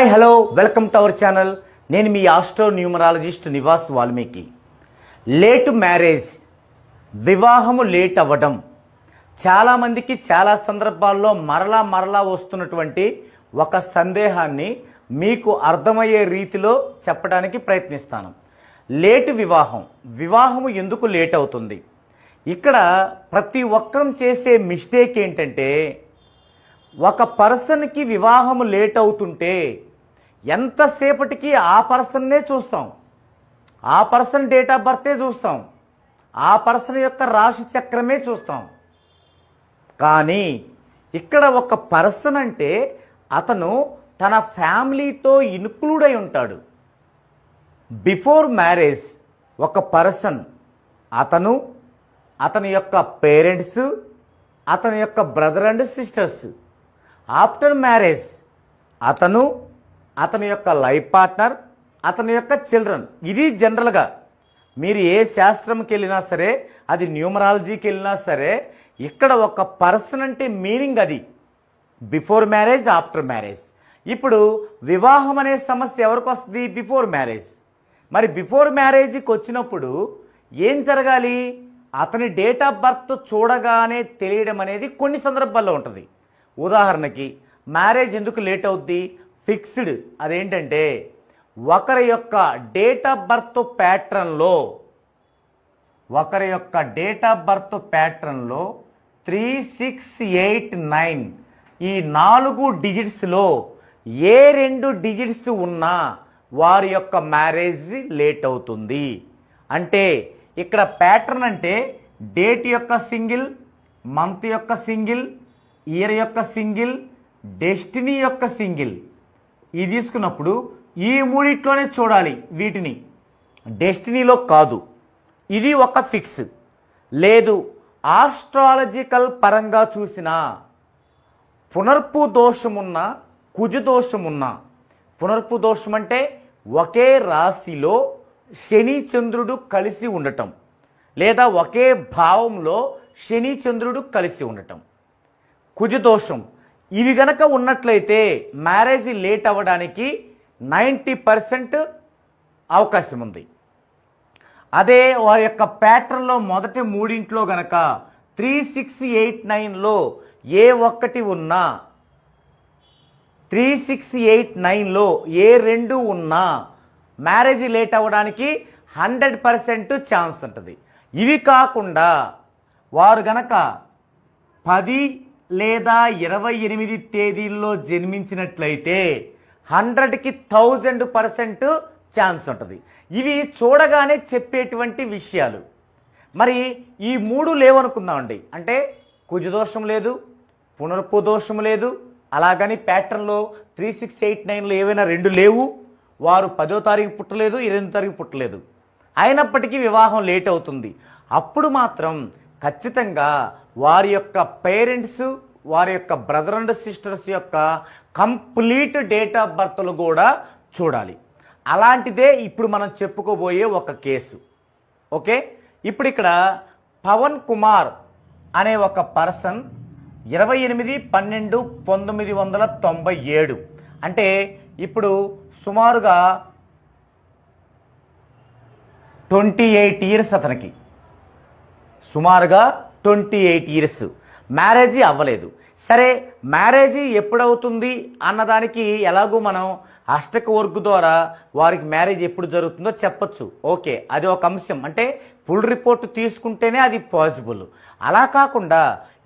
Hi hello welcome to our channel. నేను మీ astro numerologist Nivas Valmiki. Late marriage వివాహము late అవ్వడం. చాలామందికి చాలా సందర్భాల్లో మరలా మరలా వస్తున్నటువంటి ఒక సందేహాన్ని మీకు అర్థమయ్యే రీతిలో చెప్పడానికి ప్రయత్నిస్తాను. లేటు వివాహం వివాహము ఎందుకు లేట్ అవుతుంది? ఇక్కడ ప్రతి ఒక్కరం చేసే మిస్టేక్ ఏంటంటే ఒక పర్సన్కి వివాహం లేట్ అవుతుంటే ఎంతసేపటికి ఆ పర్సన్నే చూస్తాం? ఆ పర్సన్ డేట్ ఆఫ్ బర్తే చూస్తాం. ఆ పర్సన్ యొక్క రాశి చక్రమే చూస్తాం. కానీ ఇక్కడ ఒక పర్సన్ అంటే అతను తన ఫ్యామిలీతో ఇన్క్లూడ్ అయి ఉంటాడు. బిఫోర్ మ్యారేజ్ ఒక పర్సన్ అతను అతని యొక్క పేరెంట్స్ అతని యొక్క brother and sisters. After marriage అతను అతని యొక్క లైఫ్ పార్ట్నర్ అతని యొక్క చిల్డ్రన్. ఇది జనరల్గా మీరు ఏ శాస్త్రంకి వెళ్ళినా సరే అది న్యూమరాలజీకి వెళ్ళినా సరే ఇక్కడ ఒక పర్సన్ అంటే మీనింగ్ అది. Before marriage after marriage. ఇప్పుడు వివాహం అనే సమస్య ఎవరికి వస్తుంది? Before marriage. మరి బిఫోర్ మ్యారేజ్కి వచ్చినప్పుడు ఏం జరగాలి? అతని డేట్ ఆఫ్ బర్త్ చూడగానే తెలియడం అనేది కొన్ని సందర్భాల్లో ఉంటుంది. ఉదాహరణకి మ్యారేజ్ ఎందుకు లేట్ అవుద్ది? ఫిక్స్డ్. అదేంటంటే ఒకరి యొక్క డేట్ ఆఫ్ బర్త్ ప్యాట్రన్లో ఒకరి యొక్క డేట్ ఆఫ్ బర్త్ ప్యాట్రన్లో త్రీ సిక్స్ ఎయిట్ నైన్ ఈ నాలుగు డిజిట్స్లో ఏ రెండు డిజిట్స్ ఉన్నా వారి యొక్క మ్యారేజ్ లేట్ అవుతుంది. అంటే ఇక్కడ ప్యాటర్న్ అంటే డేట్ యొక్క సింగిల్ మంత్ యొక్క సింగిల్ ఇయర్ యొక్క సింగిల్ డెస్టినీ యొక్క సింగిల్. ఇది తీసుకున్నప్పుడు ఈ మూడిట్లోనే చూడాలి వీటిని. డెస్టినీలో కాదు. ఇది ఒక ఫిక్స్. లేదు ఆస్ట్రాలజికల్ పరంగా చూసిన పునర్పు దోషమున్న కుజు దోషమున్న. పునర్పు దోషం అంటే ఒకే రాశిలో శని చంద్రుడు కలిసి ఉండటం లేదా ఒకే భావంలో శని చంద్రుడు కలిసి ఉండటం. కుజదోషం ఇవి గనక ఉన్నట్లయితే మ్యారేజ్ లేట్ అవ్వడానికి నైంటీ పర్సెంట్ అవకాశం ఉంది. అదే వారి యొక్క ప్యాటర్న్లో మొదటి మూడింట్లో గనక త్రీ సిక్స్ ఎయిట్ నైన్లో ఏ ఒక్కటి ఉన్నా త్రీ సిక్స్ ఎయిట్ నైన్లో ఏ రెండు ఉన్నా మ్యారేజ్ లేట్ అవ్వడానికి హండ్రెడ్ పర్సెంట్ ఛాన్స్ ఉంటుంది. ఇవి కాకుండా వారు గనక పది లేదా ఇరవై ఎనిమిది తేదీల్లో జన్మించినట్లయితే హండ్రెడ్కి థౌజండ్ పర్సెంట్ ఛాన్స్ ఉంటుంది. ఇవి చూడగానే చెప్పేటువంటి విషయాలు. మరి ఈ మూడు లేవనుకుందామండి. అంటే కుజదోషం లేదు పునర్పు దోషం లేదు అలాగని ప్యాటర్న్లో త్రీ సిక్స్ ఎయిట్ నైన్లో ఏవైనా రెండు లేవు వారు పదో తారీఖు పుట్టలేదు ఇరవై తారీఖు పుట్టలేదు. అయినప్పటికీ వివాహం లేట్ అవుతుంది. అప్పుడు మాత్రం ఖచ్చితంగా వారి యొక్క పేరెంట్స్ వారి యొక్క బ్రదర్ అండ్ సిస్టర్స్ యొక్క కంప్లీట్ డేట్ ఆఫ్ బర్త్లు కూడా చూడాలి. అలాంటిదే ఇప్పుడు మనం చెప్పుకోబోయే ఒక కేసు. ఓకే? ఇప్పుడు ఇక్కడ పవన్ కుమార్ అనే ఒక పర్సన్ ఇరవై ఎనిమిది పన్నెండు పంతొమ్మిది వందల తొంభై ఏడు. అంటే ఇప్పుడు సుమారుగా ట్వంటీ ఎయిట్ ఇయర్స్ అతనికి. సుమారుగా ట్వంటీ ఎయిట్ ఇయర్స్ మ్యారేజీ అవ్వలేదు. సరే మ్యారేజీ ఎప్పుడవుతుంది అన్నదానికి ఎలాగో మనం అష్టక వర్క్ ద్వారా వారికి మ్యారేజ్ ఎప్పుడు జరుగుతుందో చెప్పచ్చు. ఓకే అది ఒక అంశం. అంటే ఫుల్ రిపోర్ట్ తీసుకుంటేనే అది పాసిబుల్ అలా కాకుండా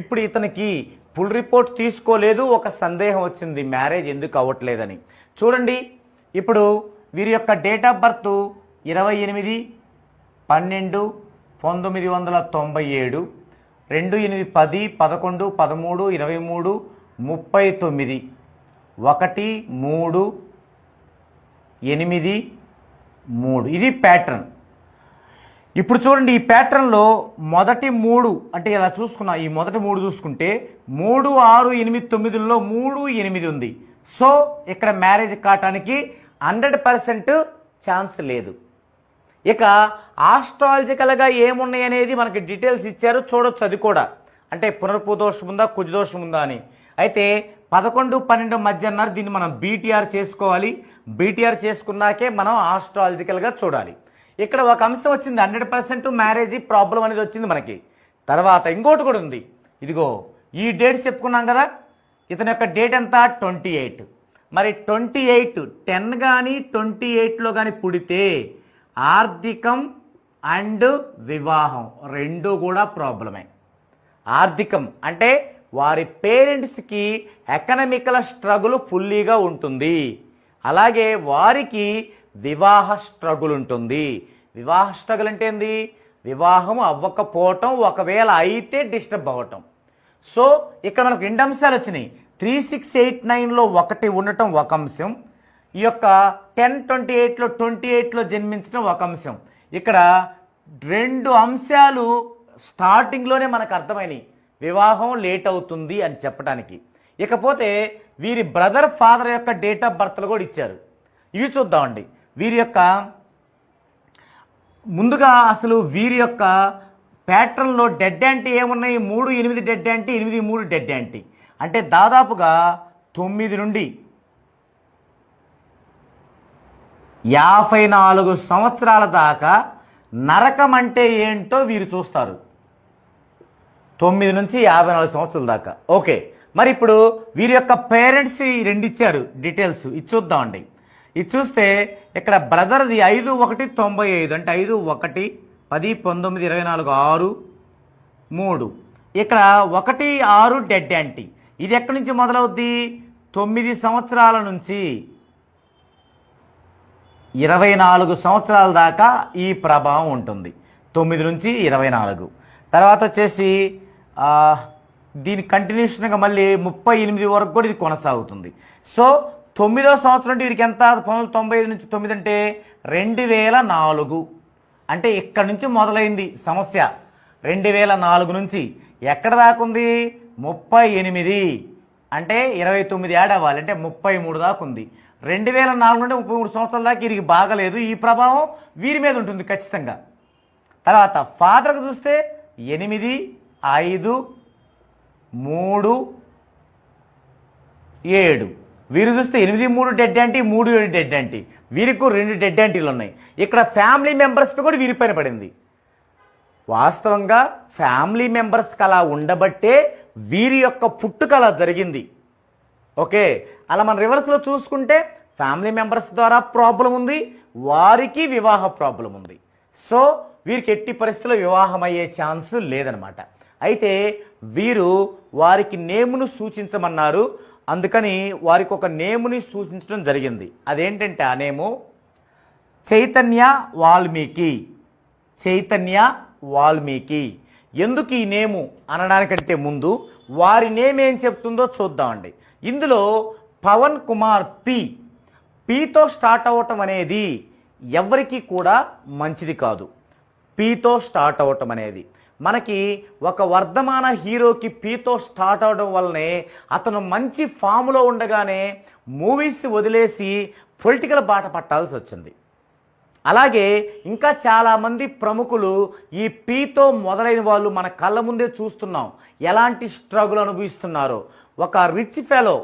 ఇప్పుడు ఇతనికి ఫుల్ రిపోర్ట్ తీసుకోలేదు ఒక సందేహం వచ్చింది. మ్యారేజ్ ఎందుకు అవ్వట్లేదని. చూడండి ఇప్పుడు వీరి యొక్క డేట్ ఆఫ్ బర్త్ ఇరవై ఎనిమిది పన్నెండు పంతొమ్మిది వందల తొంభై ఏడు రెండు ఎనిమిది పది పదకొండు పదమూడు ఇరవై మూడు ముప్పై తొమ్మిది ఒకటి మూడు ఎనిమిది మూడు. ఇది ప్యాటర్న్. ఇప్పుడు చూడండి ఈ ప్యాటర్న్లో మొదటి మూడు అంటే ఇలా చూసుకున్నా ఈ మొదటి మూడు చూసుకుంటే మూడు ఆరు ఎనిమిది తొమ్మిదిలో మూడు ఎనిమిది ఉంది. సో ఇక్కడ మ్యారేజ్ కావటానికి హండ్రెడ్ పర్సెంట్ ఛాన్స్ లేదు. ఇక ఆస్ట్రాలజికల్గా ఏమున్నాయి అనేది మనకి డీటెయిల్స్ ఇచ్చారు చూడొచ్చు అది కూడా. అంటే పునర్పు దోషం ఉందా కుజ దోషం ఉందా అని. అయితే పదకొండు పన్నెండు మధ్య అన్నారు దీన్ని మనం బీటీఆర్ చేసుకోవాలి. బీటీఆర్ చేసుకున్నాకే మనం ఆస్ట్రాలజికల్గా చూడాలి. ఇక్కడ ఒక అంశం వచ్చింది హండ్రెడ్ పర్సెంట్ మ్యారేజ్ ప్రాబ్లం అనేది వచ్చింది మనకి. తర్వాత ఇంకోటి కూడా ఉంది. ఇదిగో ఈ డేట్స్ చెప్పుకున్నాం కదా ఇతని యొక్క డేట్ ఎంత? Twenty eight. మరి ట్వంటీ ఎయిట్ టెన్ కానీ ట్వంటీ ఎయిట్లో కానీ పుడితే ఆర్థికం అండ్ వివాహం రెండు కూడా ప్రాబ్లమే. ఆర్థికం అంటే వారి పేరెంట్స్కి ఎకనమికల్ స్ట్రగుల్ ఫుల్లీగా ఉంటుంది. అలాగే వారికి వివాహ స్ట్రగుల్ ఉంటుంది. వివాహ స్ట్రగుల్ అంటే ఏంది? వివాహం అవ్వకపోవటం ఒకవేళ అయితే డిస్టర్బ్ అవ్వటం. సో ఇక్కడ మనకు రెండు అంశాలు వచ్చినాయి. త్రీ సిక్స్ ఎయిట్ నైన్లో ఒకటి ఉండటం ఒక అంశం. ఈ యొక్క టెన్ ట్వంటీ ఎయిట్లో ట్వంటీ ఎయిట్లో జన్మించడం ఒక అంశం. ఇక్కడ రెండు అంశాలు స్టార్టింగ్లోనే మనకు అర్థమైనవి వివాహం లేట్ అవుతుంది అని చెప్పడానికి ఇకపోతే వీరి బ్రదర్ ఫాదర్ యొక్క డేట్ ఆఫ్ బర్త్లు కూడా ఇచ్చారు. ఇవి చూద్దామండి. వీరి యొక్క ముందుగా అసలు వీరి యొక్క ప్యాటర్న్లో డెడ్ యాంటీ ఏమున్నాయి? మూడు ఎనిమిది డెడ్ యాంటీ ఎనిమిది మూడు డెడ్ యాంటీ. అంటే దాదాపుగా తొమ్మిది నుండి యాభై నాలుగు సంవత్సరాల దాకా నరకం అంటే ఏంటో వీరు చూస్తారు. తొమ్మిది నుంచి యాభై నాలుగు సంవత్సరాల దాకా. ఓకే మరి ఇప్పుడు వీరి యొక్క పేరెంట్స్ ఈ రెండు ఇచ్చారు డీటెయిల్స్. ఇది చూద్దామండి ఇది చూస్తే ఇక్కడ బ్రదర్ది ఐదు ఒకటి తొంభై ఐదు అంటే ఐదు ఒకటి పది పంతొమ్మిది ఇరవై నాలుగు ఆరు మూడు. ఇక్కడ ఒకటి ఆరు డెడ్ యాంటీ. ఇది ఎక్కడి నుంచి మొదలవుద్ది? తొమ్మిది సంవత్సరాల నుంచి ఇరవై నాలుగు సంవత్సరాల దాకా ఈ ప్రభావం ఉంటుంది. తొమ్మిది నుంచి ఇరవై నాలుగు. తర్వాత వచ్చేసి దీని కంటిన్యూషన్గా మళ్ళీ ముప్పై ఎనిమిది వరకు కూడా ఇది కొనసాగుతుంది. సో తొమ్మిదో సంవత్సరం అంటే వీరికి ఎంత? పంతొమ్మిది తొంభై ఐదు నుంచి తొమ్మిది అంటే రెండు వేల నాలుగు. అంటే ఇక్కడ నుంచి మొదలైంది సమస్య. రెండు వేల నాలుగు నుంచి ఎక్కడ దాకా ఉంది? ముప్పై ఎనిమిది. అంటే ఇరవై తొమ్మిది యాడ్ అవ్వాలి అంటే ముప్పై మూడు దాకా ఉంది. రెండు వేల నాలుగు నుండి ముప్పై మూడు సంవత్సరాల దాకా వీరికి బాగలేదు. ఈ ప్రభావం వీరి మీద ఉంటుంది ఖచ్చితంగా. తర్వాత ఫాదర్కి చూస్తే ఎనిమిది ఐదు మూడు ఏడు. వీరు చూస్తే ఎనిమిది మూడు డెడ్ యాంటీ మూడు ఏడు డెడ్ యాంటీ వీరికి రెండు డెడ్ యాంటీలు ఉన్నాయి. ఇక్కడ ఫ్యామిలీ మెంబర్స్తో కూడా వీరిపైన పడింది. వాస్తవంగా ఫ్యామిలీ మెంబర్స్కి అలా ఉండబట్టే వీరి యొక్క పుట్టుక అలా జరిగింది. ఓకే? అలా మన రివర్స్లో చూసుకుంటే ఫ్యామిలీ మెంబర్స్ ద్వారా ప్రాబ్లం ఉంది వారికి వివాహ ప్రాబ్లం ఉంది. సో వీరికి ఎట్టి పరిస్థితుల్లో వివాహం అయ్యే ఛాన్స్ లేదనమాట అయితే వీరు వారికి నేమును సూచించమన్నారు. అందుకని వారికి ఒక నేముని సూచించడం జరిగింది. అదేంటంటే ఆ నేము? చైతన్య వాల్మీకి. చైతన్య వాల్మీకి. ఎందుకు ఈ నేము అనడానికంటే ముందు వారి నేమ్ ఏం చెప్తుందో చూద్దామండి. ఇందులో పవన్ కుమార్ పి పీతో స్టార్ట్ అవ్వటం అనేది ఎవరికి కూడా మంచిది కాదు. పీతో స్టార్ట్ అవ్వటం అనేది. మనకి ఒక వర్ధమాన హీరోకి పీతో స్టార్ట్ అవడం వల్లనే అతను మంచి ఫామ్లో ఉండగానే మూవీస్ వదిలేసి పొలిటికల్ బాట పట్టాల్సి వచ్చింది. అలాగే ఇంకా చాలామంది ప్రముఖులు ఈ పీతో మొదలైన వాళ్ళు మన కళ్ళ ముందే చూస్తున్నాం. ఎలాంటి స్ట్రగుల్ అనుభవిస్తున్నారో? ఒక రిచ్ ఫెలో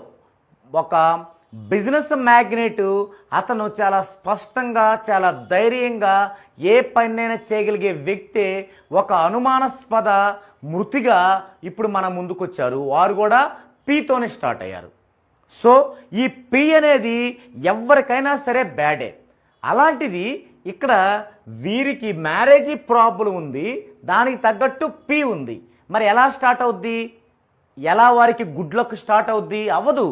ఒక బిజినెస్ మ్యాగ్నెట్ అతను చాలా స్పష్టంగా చాలా ధైర్యంగా ఏ పనైనా చేయగలిగే వ్యక్తే ఒక అనుమానాస్పద మృతిగా ఇప్పుడు మన ముందుకొచ్చారు. వారు కూడా పీతోనే స్టార్ట్ అయ్యారు. సో ఈ పీ అనేది ఎవరికైనా సరే బ్యాడే. అలాంటిది ఇక్కడ వీరికి మ్యారేజీ ప్రాబ్లం ఉంది దానికి తగ్గట్టు పి ఉంది. మరి ఎలా స్టార్ట్ అవుద్ది? ఎలా వారికి గుడ్లకు స్టార్ట్ అవుద్ది? అవ్వదు.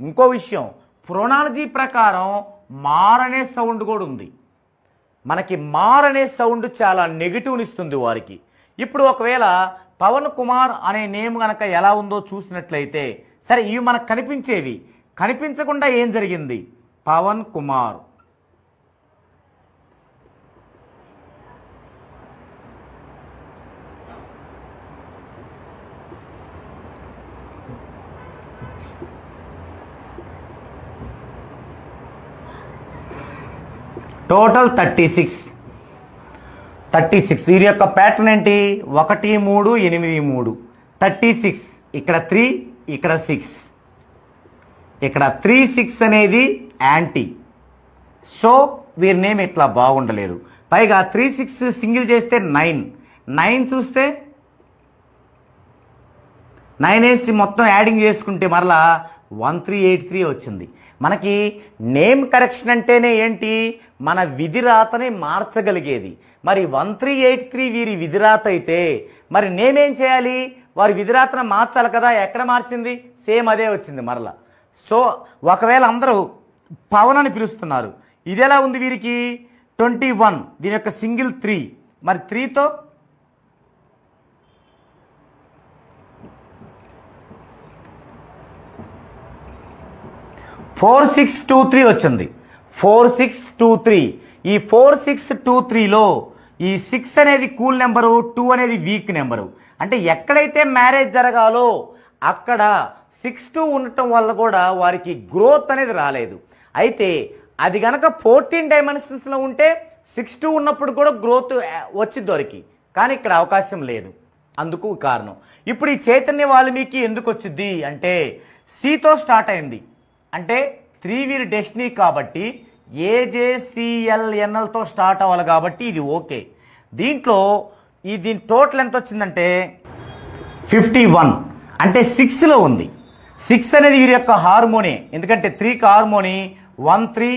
ఇంకో విషయం ప్రొనాలజీ ప్రకారం మార్ అనే సౌండ్ కూడా ఉంది. మనకి మార్ అనే సౌండ్ చాలా నెగిటివ్ని ఇస్తుంది వారికి. ఇప్పుడు ఒకవేళ పవన్ కుమార్ అనే నేమ్ కనుక ఎలా ఉందో చూసినట్లయితే సరే ఇవి మనకు కనిపించేవి. కనిపించకుండా ఏం జరిగింది? Pavan Kumar. Total thirty six thirty six వీరి యొక్క ప్యాటర్న్ ఏంటి? ఒకటి మూడు ఎనిమిది మూడు. థర్టీ సిక్స్ ఇక్కడ త్రీ ఇక్కడ సిక్స్ ఇక్కడ త్రీ సిక్స్ అనేది యాంటీ సో వీరి నేమ్ ఇట్లా బాగుండలేదు. పైగా త్రీ సిక్స్ సింగిల్ చేస్తే నైన్ నైన్ చూస్తే నైన్ వేసి మొత్తం యాడింగ్ చేసుకుంటే మరలా వన్ త్రీ ఎయిట్ త్రీ వచ్చింది. మనకి నేమ్ కరెక్షన్ అంటేనే ఏంటి? మన విధిరాతని మార్చగలిగేది. మరి వన్ త్రీ ఎయిట్ త్రీ వీరి విధిరాత అయితే మరి నేమేం చేయాలి? వారి విధిరాతను మార్చాలి కదా ఎక్కడ మార్చింది? సేమ్ అదే వచ్చింది మరలా. సో ఒకవేళ అందరూ పవన్ అని పిలుస్తున్నారు ఇది ఎలా ఉంది వీరికి? ట్వంటీ వన్ దీని యొక్క సింగిల్ త్రీ మరి త్రీతో ఫోర్ సిక్స్ టూ త్రీ వచ్చింది. Four six two three. ఈ ఫోర్ సిక్స్ టూ త్రీలో ఈ సిక్స్ అనేది కూల్ నెంబరు టూ అనేది వీక్ నెంబరు. అంటే ఎక్కడైతే మ్యారేజ్ జరగాలో అక్కడ సిక్స్ టూ ఉండటం వల్ల కూడా వారికి గ్రోత్ అనేది రాలేదు. అయితే అది గనక ఫోర్టీన్ డైమెన్షన్స్లో ఉంటే సిక్స్ టూ ఉన్నప్పుడు కూడా గ్రోత్ వచ్చి దొరికి. కానీ ఇక్కడ అవకాశం లేదు. అందుకు కారణం. ఇప్పుడు ఈ చైతన్య వాల్మీకి ఎందుకు వచ్చింది అంటే సితో స్టార్ట్ అయింది. అంటే త్రీ వీరి డెస్టినీ కాబట్టి ఏజేసిఎల్ఎన్ఎల్తో స్టార్ట్ అవ్వాలి కాబట్టి ఇది ఓకే. దీంట్లో ఈ దీని టోటల్ ఎంత వచ్చిందంటే ఫిఫ్టీ వన్. అంటే సిక్స్లో ఉంది. సిక్స్ అనేది వీరి యొక్క హార్మోని. ఎందుకంటే త్రీకి harmony one three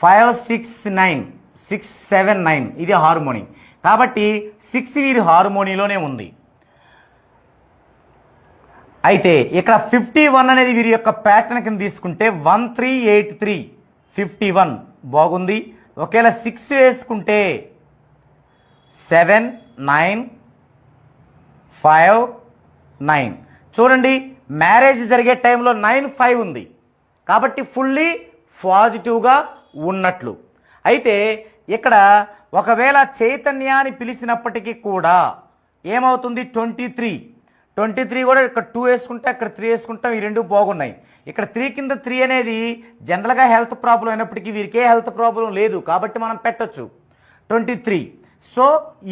five six nine six seven nine ఇది హార్మోని. కాబట్టి సిక్స్ వీరి హార్మోనీలోనే ఉంది. అయితే ఇక్కడ ఫిఫ్టీ వన్ అనేది వీరి యొక్క ప్యాటర్న్ కింద తీసుకుంటే one three eight three fifty one బాగుంది. ఒకవేళ సిక్స్ వేసుకుంటే సెవెన్ నైన్ ఫైవ్ నైన్ చూడండి మ్యారేజ్ జరిగే టైంలో నైన్ ఫైవ్ ఉంది. కాబట్టి ఫుల్లీ పాజిటివ్గా ఉన్నట్లు. అయితే ఇక్కడ ఒకవేళ చైతన్యాన్ని అని పిలిచినప్పటికీ కూడా ఏమవుతుంది? ట్వంటీ త్రీ ట్వంటీ త్రీ కూడా ఇక్కడ టూ వేసుకుంటే అక్కడ త్రీ వేసుకుంటాం. ఈ రెండు బాగున్నాయి. ఇక్కడ త్రీ కింద త్రీ అనేది జనరల్గా హెల్త్ ప్రాబ్లం అయినప్పటికీ వీరికి ఏ హెల్త్ ప్రాబ్లం లేదు కాబట్టి మనం పెట్టొచ్చు. Twenty three. సో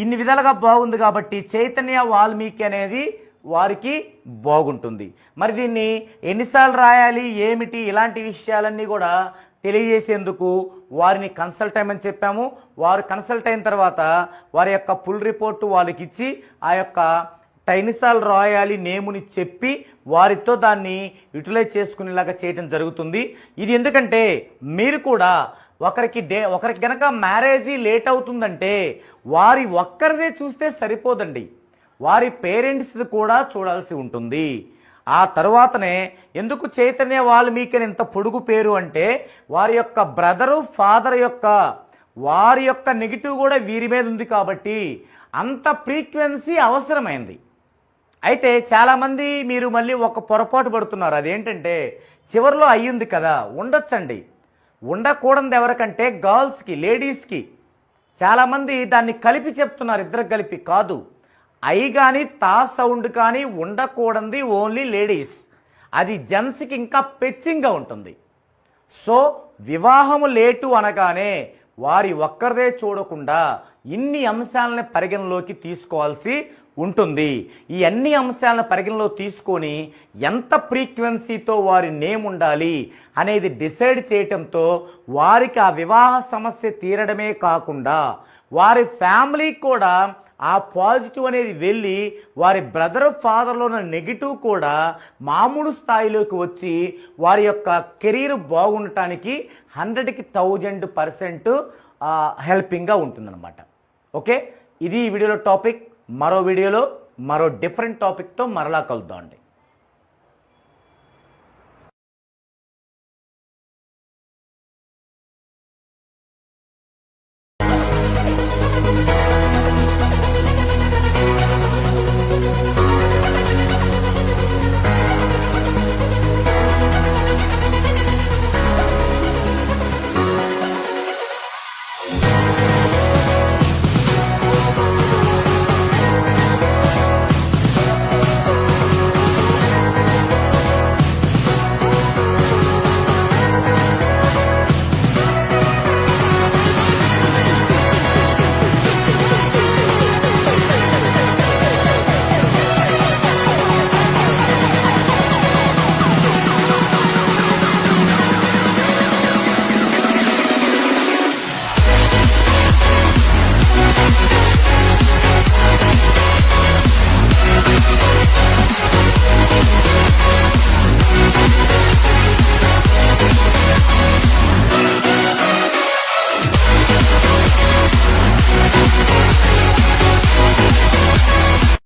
ఇన్ని విధాలుగా బాగుంది కాబట్టి చైతన్య వాల్మీకి అనేది వారికి బాగుంటుంది. మరి దీన్ని ఎన్నిసార్లు రాయాలి ఏమిటి ఇలాంటి విషయాలన్నీ కూడా తెలియజేసేందుకు వారిని కన్సల్ట్ అయ్యమని చెప్పాము. వారు కన్సల్ట్ అయిన తర్వాత వారి యొక్క ఫుల్ రిపోర్టు వాళ్ళకి ఇచ్చి ఆ యొక్క టైనిసాల్ రాయాలి నేముని చెప్పి వారితో దాన్ని యూటిలైజ్ చేసుకునేలాగా చేయటం జరుగుతుంది. ఇది ఎందుకంటే మీరు కూడా ఒకరికి డే ఒకరికి గనక మ్యారేజీ లేట్ అవుతుందంటే వారి ఒక్కరిదే చూస్తే సరిపోదండి. వారి పేరెంట్స్ కూడా చూడాల్సి ఉంటుంది. ఆ తర్వాతనే ఎందుకు చైతన్య వాల్మీకి ఇంత పొడుగు పేరు అంటే వారి యొక్క బ్రదరు ఫాదర్ యొక్క వారి యొక్క నెగిటివ్ కూడా వీరి మీద ఉంది కాబట్టి అంత ఫ్రీక్వెన్సీ అవసరమైంది. అయితే చాలామంది మీరు మళ్ళీ ఒక పొరపాటు పడుతున్నారు. అదేంటంటే చివరిలో అయ్యింది కదా ఉండొచ్చండి. ఉండకూడదు ఎవరికంటే గర్ల్స్కి లేడీస్కి. చాలామంది దాన్ని కలిపి చెప్తున్నారు ఇద్దరు కలిపి కాదు. ఐ కానీ తా సౌండ్ కానీ ఉండకూడదు ఓన్లీ లేడీస్. అది జెంట్స్కి ఇంకా పెచ్చింగ్గా ఉంటుంది. సో వివాహము లేటు అనగానే వారి ఒక్కరిదే చూడకుండా ఇన్ని అంశాలను పరిగణలోకి తీసుకోవాల్సి ఉంటుంది. ఈ అన్ని అంశాలను పరిగణలో తీసుకొని ఎంత ఫ్రీక్వెన్సీతో వారి నేమ్ ఉండాలి అనేది డిసైడ్ చేయటంతో వారికి ఆ వివాహ సమస్య తీరడమే కాకుండా వారి ఫ్యామిలీ కూడా ఆ పాజిటివ్ అనేది వెళ్ళి వారి బ్రదర్ ఫాదర్లో ఉన్న నెగిటివ్ కూడా మామూలు స్థాయిలోకి వచ్చి వారి యొక్క కెరీర్ బాగుండటానికి హండ్రెడ్కి థౌజండ్ పర్సెంట్ హెల్పింగ్గా ఉంటుందన్నమాట. ఓకే? ఇది ఈ వీడియోలో టాపిక్. మరో వీడియోలో మరో డిఫరెంట్ టాపిక్తో మరలా కలుద్దాం అండి